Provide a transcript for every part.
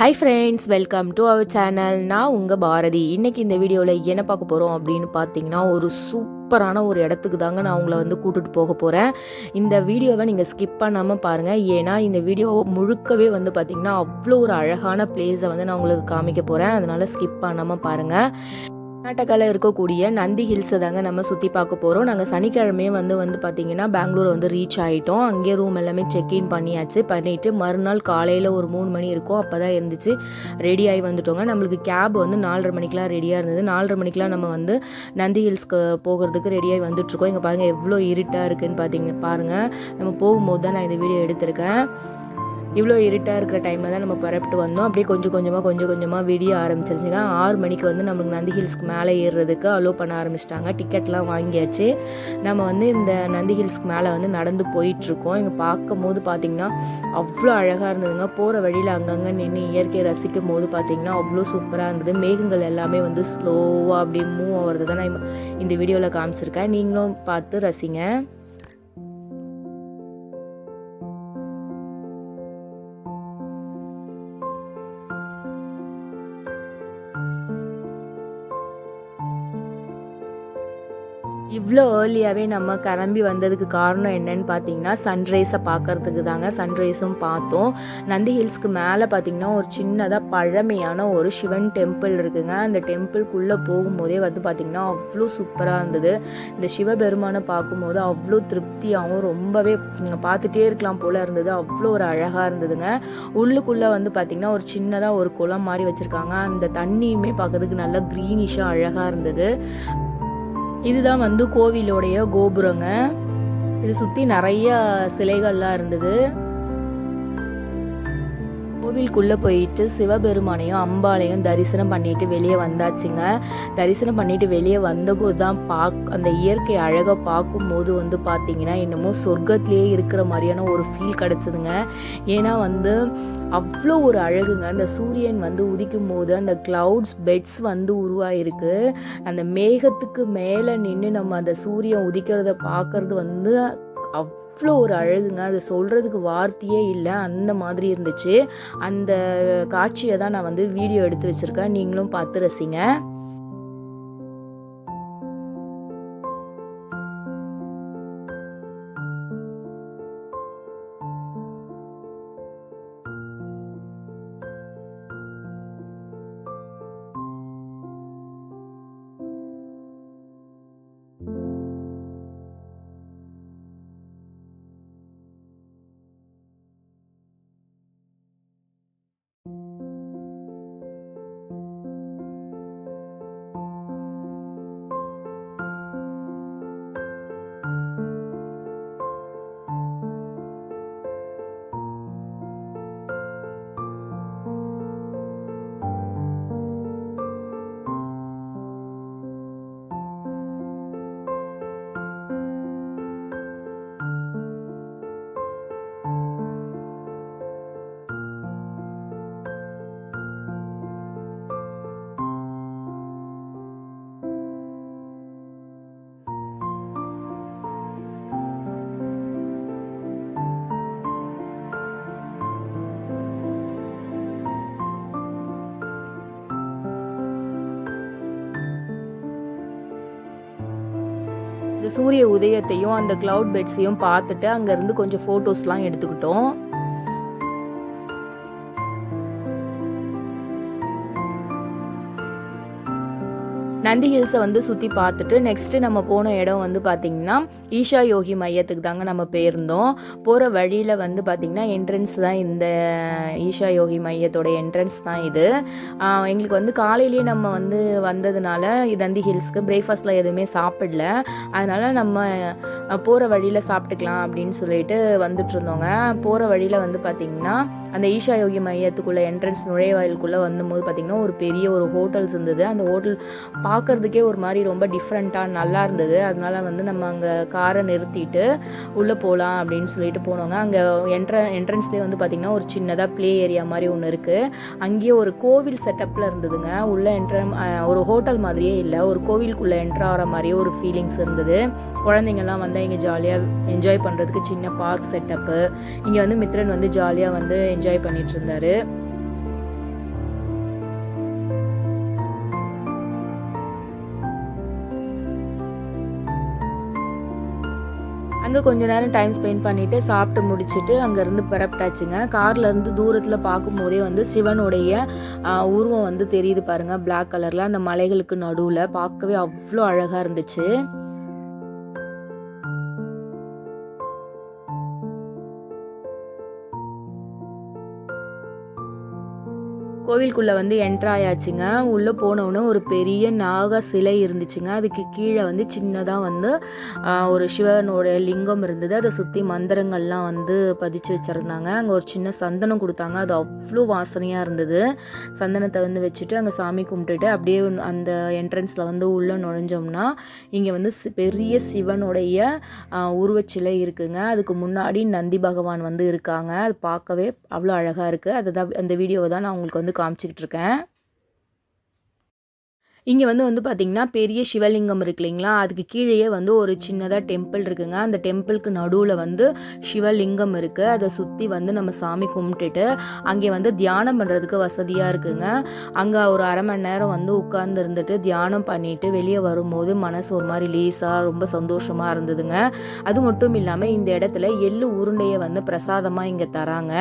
Hi friends welcome to our channel நான் உங்கள் பாரதி. இன்றைக்கி இந்த வீடியோவில் என்ன பார்க்க போகிறோம் அப்படின்னு பார்த்தீங்கன்னா ஒரு சூப்பரான ஒரு இடத்துக்கு தாங்க நான் உங்களை வந்து கூட்டிகிட்டு போக போகிறேன் இந்த வீடியோவை நீங்கள் ஸ்கிப் பண்ணாமல் பாருங்கள் ஏன்னா இந்த வீடியோ முழுக்கவே வந்து பார்த்திங்கன்னா அவ்வளோ ஒரு அழகான பிளேஸை வந்து நான் உங்களுக்கு காமிக்க போகிறேன் அதனால் ஸ்கிப் பண்ணாமல் பாருங்கள் கர்நாடகாவில் இருக்கக்கூடிய நந்தி ஹில்ஸை தாங்க நம்ம சுற்றி பார்க்க போகிறோம் நாங்கள் சனிக்கிழமையே வந்து வந்து பார்த்திங்கன்னா பெங்களூர் வந்து ரீச் ஆகிட்டோம் அங்கேயே ரூம் எல்லாமே செக்இன் பண்ணியாச்சு. பண்ணிவிட்டு மறுநாள் காலையில் ஒரு மூணு மணி இருக்கும். அப்போ தான் இருந்துச்சு ரெடி ஆகி வந்துட்டோங்க. நம்மளுக்கு கேப் வந்து நாலரை மணிக்கெலாம் ரெடியாக இருந்தது. நாலரை மணிக்கெலாம் நம்ம வந்து நந்தி ஹில்ஸ்க்கு போகிறதுக்கு ரெடியாகி வந்துட்டுருக்கோம் இங்கே பாருங்கள் எவ்வளோ இருட்டாக இருக்குதுன்னு பார்த்தீங்க பாருங்கள் நம்ம போகும்போது தான் நான் இந்த வீடியோ எடுத்திருக்கேன். இவ்வளோ இருட்டாக இருக்கிற டைமில் தான் நம்ம புறப்பட்டு வந்தோம். அப்படியே கொஞ்சம் கொஞ்சமாக கொஞ்சம் கொஞ்சமாக விடிய ஆரம்பிச்சிருச்சுங்க. ஆறு மணிக்கு வந்து நம்மளுக்கு நந்தி ஹில்ஸ்க்கு மேலே ஏறுறதுக்கு அலோவ் பண்ண ஆரம்பிச்சிட்டாங்க. டிக்கெட்லாம் வாங்கியாச்சு. நம்ம வந்து இந்த நந்தி ஹில்ஸ்க்கு மேலே வந்து நடந்து போயிட்டுருக்கோம். இங்கே பார்க்கும் போது பார்த்திங்கன்னா அவ்வளோ அழகாக இருந்ததுங்க. போகிற வழியில் அங்கங்கே நின்று இயற்கையை ரசிக்கும் போது பார்த்திங்கன்னா அவ்வளோ சூப்பராக இருந்தது. மேகங்கள் எல்லாமே வந்து ஸ்லோவாக அப்படியே மூவ் ஆகிறது தான் நான் இந்த வீடியோவில் காமிச்சிருக்கேன். நீங்களும் பார்த்து ரசிங்க. இவ்வளோ ஏர்லியாகவே நம்ம கிளம்பி வந்ததுக்கு காரணம் என்னன்னு பார்த்தீங்கன்னா சன்ரைஸை பார்க்கறதுக்கு தாங்க. சன்ரைஸும் பார்த்தோம். நந்தி ஹில்ஸ்க்கு மேலே பார்த்தீங்கன்னா ஒரு சின்னதாக பழமையான ஒரு சிவன் டெம்பிள் இருக்குங்க. அந்த டெம்பிள்குள்ளே போகும்போதே வந்து பார்த்திங்கன்னா அவ்வளோ சூப்பராக இருந்தது. இந்த சிவபெருமானை பார்க்கும்போது அவ்வளோ திருப்தியாகவும் ரொம்பவே பார்த்துட்டே இருக்கலாம் போல் இருந்தது. அவ்வளோ ஒரு அழகாக இருந்ததுங்க. உள்ளுக்குள்ளே வந்து பார்த்திங்கன்னா ஒரு சின்னதாக ஒரு குளம் மாதிரி வச்சுருக்காங்க. அந்த தண்ணியுமே பார்க்கறதுக்கு நல்லா க்ரீனிஷாக அழகாக இருந்தது. இதுதான் வந்து கோவிலோடைய கோபுரங்க. இது சுற்றி நிறைய சிலைகள்லாம் இருந்தது. கோவிலுக்குள்ளே போயிட்டு சிவபெருமானையும் அம்பாளையும் தரிசனம் பண்ணிட்டு வெளியே வந்தாச்சுங்க. தரிசனம் பண்ணிட்டு வெளியே வந்தபோது தான் பாக் அந்த இயற்கை அழகை பார்க்கும்போது வந்து பார்த்தீங்கன்னா என்னமோ சொர்க்கத்திலே இருக்கிற மாதிரியான ஒரு ஃபீல் கிடச்சிதுங்க. ஏன்னா வந்து அவ்வளோ ஒரு அழகுங்க. அந்த சூரியன் வந்து உதிக்கும் போது அந்த க்ளவுட்ஸ் பெட்ஸ் வந்து உருவாயிருக்கு. அந்த மேகத்துக்கு மேலே நின்று நம்ம அந்த சூரியன் உதிக்கிறத பார்க்கறது வந்து அவ் அவ்வளோ ஒரு அழகுங்க. அது சொல்கிறதுக்கு வார்த்தையே இல்லை. அந்த மாதிரி இருந்துச்சு. அந்த காட்சியை தான் நான் வந்து வீடியோ எடுத்து வச்சுருக்கேன். நீங்களும் பார்த்து ரசிங்க. சூரிய உதயத்தையும் அந்த கிளவுட் பெட்ஸையும் பார்த்துட்டு அங்கேருந்து கொஞ்சம் ஃபோட்டோஸ்லாம் எடுத்துக்கிட்டோம். நந்தி ஹில்ஸை வந்து சுற்றி பார்த்துட்டு நெக்ஸ்ட்டு நம்ம போன இடம் வந்து பார்த்திங்கன்னா ஈஷா யோகி மையத்துக்கு தாங்க நம்ம போயிருந்தோம். போகிற வழியில் வந்து பார்த்திங்கன்னா என்ட்ரன்ஸ் தான் இந்த ஈஷா யோகி மையத்தோட என்ட்ரன்ஸ் தான் இது. எங்களுக்கு வந்து காலையிலேயே நம்ம வந்து வந்ததுனால நந்தி ஹில்ஸ்க்கு பிரேக்ஃபாஸ்ட்டில் எதுவுமே சாப்பிடல. அதனால் நம்ம போகிற வழியில் சாப்பிட்டுக்கலாம் அப்படின்னு சொல்லிட்டு வந்துட்டுருந்தோங்க போகிற வழியில் வந்து பார்த்திங்கன்னா அந்த ஈஷா யோகி மையத்துக்குள்ளே என்ட்ரன்ஸ் நுழைவாயிலுக்குள்ளே வந்தபோது பார்த்திங்கன்னா ஒரு பெரிய ஒரு ஹோட்டல்ஸ் இருந்தது. அந்த ஹோட்டல் பார்க்குறதுக்கே ஒரு மாதிரி ரொம்ப டிஃப்ரெண்ட்டாக நல்லா இருந்தது. அதனால வந்து நம்ம அங்கே காரை நிறுத்திட்டு உள்ளே போகலாம் அப்படின்னு சொல்லிட்டு போனோங்க. அங்கே என்ட்ர என்ட்ரன்ஸ்லேயே வந்து பார்த்திங்கன்னா ஒரு சின்னதாக ப்ளே ஏரியா மாதிரி ஒன்று இருக்குது அங்கேயே ஒரு கோவில் செட்டப்பில் இருந்ததுங்க. உள்ளே என்ட்ர ஒரு ஹோட்டல் மாதிரியே இல்லை. ஒரு கோவிலுக்குள்ளே என்ட்ரு ஆகிற மாதிரியே ஒரு ஃபீலிங்ஸ் இருந்தது. குழந்தைங்கள்லாம் வந்து இங்கே ஜாலியாக என்ஜாய் பண்ணுறதுக்கு சின்ன பார்க் செட்டப்பு இங்கே வந்து மித்ரன் வந்து ஜாலியாக வந்து என்ஜாய் பண்ணிகிட்டு இருந்தார். அங்கே கொஞ்ச நேரம் டைம் ஸ்பெண்ட் பண்ணிவிட்டு சாப்பிட்டு முடிச்சுட்டு அங்கேருந்து பிறப்பிட்டாச்சுங்க. கார்லேருந்து தூரத்தில் பார்க்கும்போதே வந்து சிவனுடைய உருவம் வந்து தெரியுது பாருங்கள் பிளாக் கலரில் அந்த மலைகளுக்கு நடுவில் பார்க்கவே அவ்வளோ அழகாக இருந்துச்சு. கோவிலுக்குள்ளே வந்து என்ட்ராயாச்சுங்க உள்ளே போனோன்னே ஒரு பெரிய நாக சிலை இருந்துச்சுங்க. அதுக்கு கீழே வந்து சின்னதாக வந்து ஒரு சிவனோட லிங்கம் இருந்தது. அதை சுற்றி மந்திரங்கள்லாம் வந்து பதிச்சு வச்சுருந்தாங்க. அங்கே ஒரு சின்ன சந்தனம் கொடுத்தாங்க. அது அவ்வளோ வாசனையாக இருந்தது. சந்தனத்தை வந்து வச்சுட்டு அங்கே சாமி கும்பிட்டுட்டு அப்படியே அந்த என்ட்ரன்ஸில் வந்து உள்ளே நுழைஞ்சோம்னா இங்கே வந்து பெரிய சிவனுடைய உருவச்சிலை இருக்குங்க. அதுக்கு முன்னாடி நந்தி பகவான் வந்து இருக்காங்க. அது பார்க்கவே அவ்வளோ அழகாக இருக்குது அதை தான் அந்த வீடியோவை தான் நான் உங்களுக்கு வந்து காமிச்சிக்கிட்டு இருக்கேன் இங்கே வந்து வந்து பார்த்திங்கன்னா பெரிய சிவலிங்கம் இருக்கு இல்லைங்களா? அதுக்கு கீழேயே வந்து ஒரு சின்னதாக டெம்பிள் இருக்குங்க. அந்த டெம்பிளுக்கு நடுவில் வந்து சிவலிங்கம் இருக்குது அதை சுற்றி வந்து நம்ம சாமி கும்பிட்டுட்டு அங்கே வந்து தியானம் பண்ணுறதுக்கு வசதியாக இருக்குங்க. அங்கே ஒரு அரை மணி நேரம் வந்து உட்கார்ந்து இருந்துட்டு தியானம் பண்ணிட்டு வெளியே வரும்போது மனசு ஒரு மாதிரி லேசாக ரொம்ப சந்தோஷமாக இருந்ததுங்க. அது மட்டும் இல்லாமல் இந்த இடத்துல எள்ளு உருண்டையை வந்து பிரசாதமாக இங்கே தராங்க.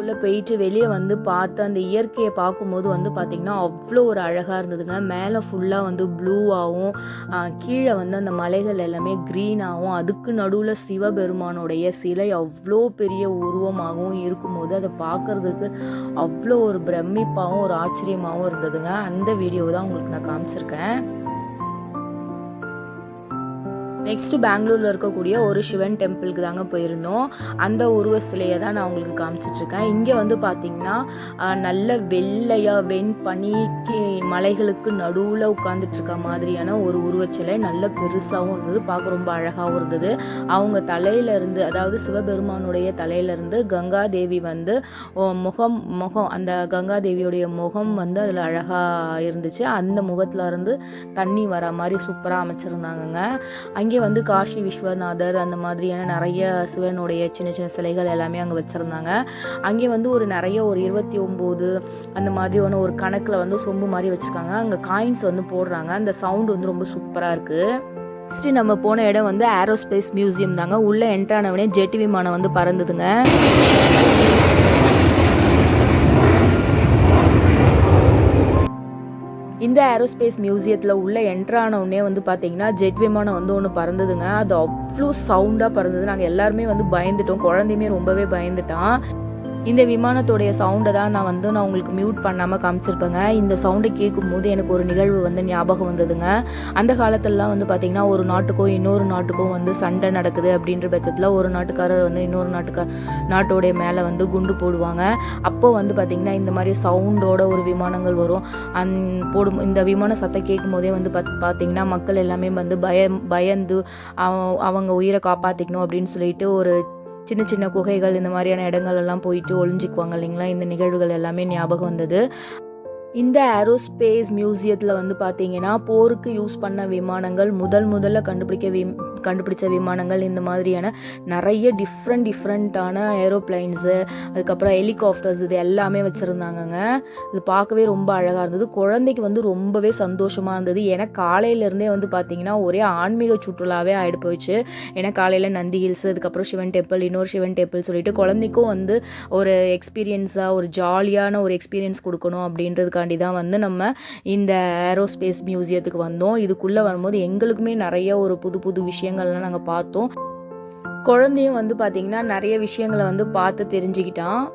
உள்ளே போயிட்டு வெளியே வந்து பார்த்து அந்த இயற்கையை பார்க்கும்போது வந்து பார்த்திங்கன்னா அவ்வளோ ஒரு அழகாக இருந்ததுங்க. மேலே ஃபுல்லாக வந்து ப்ளூவாகவும் கீழே வந்து அந்த மலைகள் எல்லாமே க்ரீனாகவும் அதுக்கு நடுவில் சிவபெருமானுடைய சிலை அவ்வளோ பெரிய உருவமாகவும் இருக்கும்போது அதை பார்க்கறதுக்கு அவ்வளோ ஒரு பிரமிப்பாகவும் ஒரு ஆச்சரியமாகவும் இருந்ததுங்க. அந்த வீடியோ தான் உங்களுக்கு நான் காமிச்சிருக்கேன். நெக்ஸ்ட்டு பெங்களூரில் இருக்கக்கூடிய ஒரு சிவன் டெம்பிளுக்கு தாங்க போயிருந்தோம். அந்த உருவ சிலையை தான் நான் உங்களுக்கு காமிச்சிட்ருக்கேன். இங்கே வந்து பார்த்திங்கன்னா நல்ல வெள்ளையாக வெண் பனிக்கு மலைகளுக்கு நடுவில் உட்காந்துட்ருக்க மாதிரியான ஒரு உருவச்சிலை. நல்ல பெருசாகவும் இருந்தது பார்க்க ரொம்ப அழகாகவும் இருந்தது. அவங்க தலையில இருந்து அதாவது சிவபெருமானுடைய தலையில இருந்து கங்கா தேவி வந்து முகம் முகம் அந்த கங்கா தேவியுடைய முகம் வந்து அதில் அழகாக இருந்துச்சு. அந்த முகத்துல இருந்து தண்ணி வர மாதிரி சூப்பராக அமைச்சிருந்தாங்கங்க. அங்கே வந்து காஷி விஸ்வநாதர் அந்த மாதிரியான நிறைய சிவனுடைய சின்ன சின்ன சிலைகள் எல்லாமே அங்கே வச்சுருந்தாங்க. அங்கே வந்து ஒரு நிறைய ஒரு இருபத்தி ஒம்பது அந்த மாதிரியான ஒரு கணக்கில் வந்து சொம்பு மாதிரி வச்சுருக்காங்க. அங்கே காயின்ஸ் வந்து போடுறாங்க. அந்த சவுண்டு வந்து ரொம்ப சூப்பராக இருக்குது நெக்ஸ்ட்டு நம்ம போன இடம் வந்து ஏரோஸ்பேஸ் மியூசியம் தாங்க. உள்ளே என்ட்ரானவனே ஜெட் விமானம் வந்து பறந்ததுங்க. இந்த ஏரோஸ்பேஸ் மியூசியத்தில் உள்ள என்ட்ரான உடனே வந்து பார்த்தீங்கன்னா ஜெட் விமானம் வந்து ஒன்று பறந்ததுங்க. அது அவ்வளோ சவுண்டாக பறந்தது. நாங்கள் எல்லாருமே வந்து பயந்துட்டோம். குழந்தையுமே ரொம்பவே பயந்துட்டான் இந்த விமானத்தோடைய சவுண்டை தான் நான் வந்து நான் உங்களுக்கு மியூட் பண்ணாமல் காமிச்சிருப்பேங்க. இந்த சவுண்டை கேட்கும்போது எனக்கு ஒரு நிகழ்வு வந்து ஞாபகம் வந்ததுங்க. அந்த காலத்துலலாம் வந்து பார்த்திங்கன்னா ஒரு நாட்டுக்கும் இன்னொரு நாட்டுக்கும் வந்து சண்டை நடக்குது அப்படின்ற பட்சத்தில் ஒரு நாட்டுக்காரர் வந்து இன்னொரு நாட்டுக்கா நாட்டோடைய மேலே வந்து குண்டு போடுவாங்க. அப்போ வந்து பார்த்திங்கன்னா இந்த மாதிரி சவுண்டோட ஒரு விமானங்கள் வரும். அந் போடும் இந்த விமான சத்தம் கேட்கும் போதே வந்து பத் பார்த்திங்கன்னா மக்கள் எல்லாமே வந்து பயம் பயந்து அவ- அவங்க உயிரை காப்பாற்றிக்கணும் அப்படின்னு சொல்லிட்டு ஒரு சின்ன சின்ன குகைகள் இந்த மாதிரியான இடங்கள் எல்லாம் போயிட்டு ஒளிஞ்சிக்குவாங்க இல்லைங்களா? இந்த நிகழ்வுகள் எல்லாமே ஞாபகம் வந்தது. இந்த ஏரோஸ்பேஸ் மியூசியத்தில் வந்து பார்த்தீங்கன்னா போருக்கு யூஸ் பண்ண விமானங்கள் முதல் முதல்ல கண்டுபிடிக்க கண்டுபிடிச்ச விமானங்கள் இந்த மாதிரியான நிறைய டிஃப்ரெண்ட் டிஃப்ரெண்ட்டான ஏரோப்ளைன்ஸு அதுக்கப்புறம் ஹெலிகாப்டர்ஸ் இது எல்லாமே வச்சுருந்தாங்கங்க. இது பார்க்கவே ரொம்ப அழகாக இருந்தது. குழந்தைக்கு வந்து ரொம்பவே சந்தோஷமாக இருந்தது. ஏன்னா காலையிலேருந்தே வந்து பார்த்திங்கன்னா ஒரே ஆன்மீக சுற்றுலாவே ஆகிட்டு போயிடுச்சு. ஏன்னா காலையில் நந்தி ஹில்ஸ் அதுக்கப்புறம் சிவன் டெம்பிள் இன்னொரு சிவன் டெம்பிள் சொல்லிட்டு குழந்தைக்கும் வந்து ஒரு எக்ஸ்பீரியன்ஸாக ஒரு ஜாலியான ஒரு எக்ஸ்பீரியன்ஸ் கொடுக்கணும் அப்படின்றதுக்காண்டி தான் வந்து நம்ம இந்த ஏரோஸ்பேஸ் மியூசியத்துக்கு வந்தோம். இதுக்குள்ளே வரும்போது எங்களுக்குமே நிறைய ஒரு புது புது விஷயம் விஷயங்கள்லாம் நாங்கள் பார்த்தோம். குழந்தையும் வந்து பார்த்திங்கன்னா நிறைய விஷயங்களை வந்து பார்த்து தெரிஞ்சுக்கிட்டான்.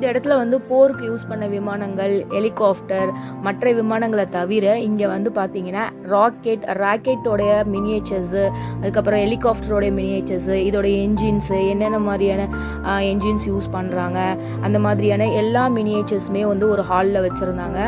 இந்த இடத்துல வந்து போருக்கு யூஸ் பண்ண விமானங்கள் ஹெலிகாப்டர் மற்ற விமானங்களை தவிர இங்கே வந்து பார்த்தீங்கன்னா ராக்கெட் ராக்கெட்டோடைய மினியேச்சர்ஸு அதுக்கப்புறம் ஹெலிகாப்டரோடைய மினியேச்சர்ஸு இதோடைய என்ஜின்ஸு என்னென்ன மாதிரியான என்ஜின்ஸ் யூஸ் பண்ணுறாங்க அந்த மாதிரியான எல்லா மினியேச்சர்ஸுமே வந்து ஒரு ஹாலில் வச்சுருந்தாங்க.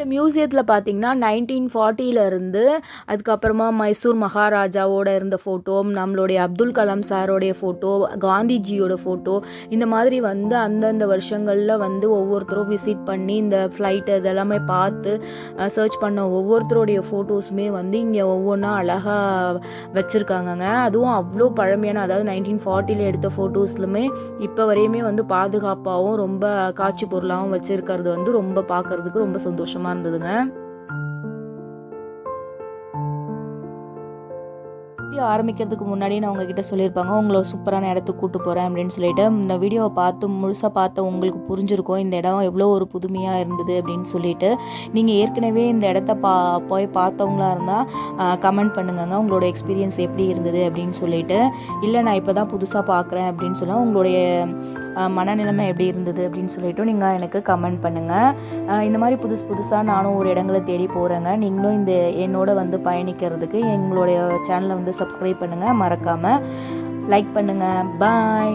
இந்த மியூசியத்தில் பார்த்தீங்கன்னா நைன்டீன் ஃபார்ட்டியிலேருந்து அதுக்கப்புறமா மைசூர் மகாராஜாவோட இருந்த ஃபோட்டோ நம்மளுடைய அப்துல் கலாம் சாரோடைய ஃபோட்டோ காந்திஜியோட ஃபோட்டோ இந்த மாதிரி வந்து அந்தந்த வருஷங்களில் வந்து ஒவ்வொருத்தரும் விசிட் பண்ணி இந்த ஃப்ளைட்டு இதெல்லாமே பார்த்து சர்ச் பண்ண ஒவ்வொருத்தருடைய ஃபோட்டோஸுமே வந்து இங்கே ஒவ்வொன்றா அழகாக வச்சுருக்காங்கங்க. அதுவும் அவ்வளோ பழமையான அதாவது நைன்டீன் ஃபார்ட்டியில் எடுத்த ஃபோட்டோஸ்லுமே இப்போ வரையுமே வந்து பாதுகாப்பாகவும் ரொம்ப காட்சி பொருளாகவும் வச்சுருக்கிறது வந்து ரொம்ப பார்க்குறதுக்கு ரொம்ப சந்தோஷமாக இருந்ததுங்க. வீடியோ ஆரம்பிக்கிறதுக்கு முன்னாடி நான் உங்ககிட்ட சொல்லியிருப்பாங்க உங்களை சூப்பரான இடத்துக்கு கூட்டு போகிறேன் அப்படின்னு சொல்லிட்டு. இந்த வீடியோவை பார்த்து முழுசாக பார்த்து உங்களுக்கு புரிஞ்சிருக்கும் இந்த இடம் எவ்வளோ ஒரு புதுமையாக இருந்தது அப்படின்னு சொல்லிட்டு. நீங்கள் ஏற்கனவே இந்த இடத்த பா போய் பார்த்தவங்களா இருந்தால் கமெண்ட் பண்ணுங்கங்க உங்களோட எக்ஸ்பீரியன்ஸ் எப்படி இருந்தது அப்படின்னு சொல்லிட்டு. இல்லை நான் இப்போ தான் புதுசாக பார்க்குறேன் அப்படின்னு சொன்னால் உங்களுடைய மனநிலைமை எப்படி இருந்தது அப்படின்னு சொல்லிட்டு நீங்கள் எனக்கு கமெண்ட் பண்ணுங்கள் இந்த மாதிரி புதுசு புதுசாக நானும் ஒரு இடங்களை தேடி போகிறேங்க நீங்களும் இந்த என்னோட வந்து பயணிக்கிறதுக்கு எங்களுடைய சேனலை வந்து சப் சப்ஸ்கிரைப் பண்ணுங்கள் மறக்காமல் லைக் பண்ணுங்கள் பாய்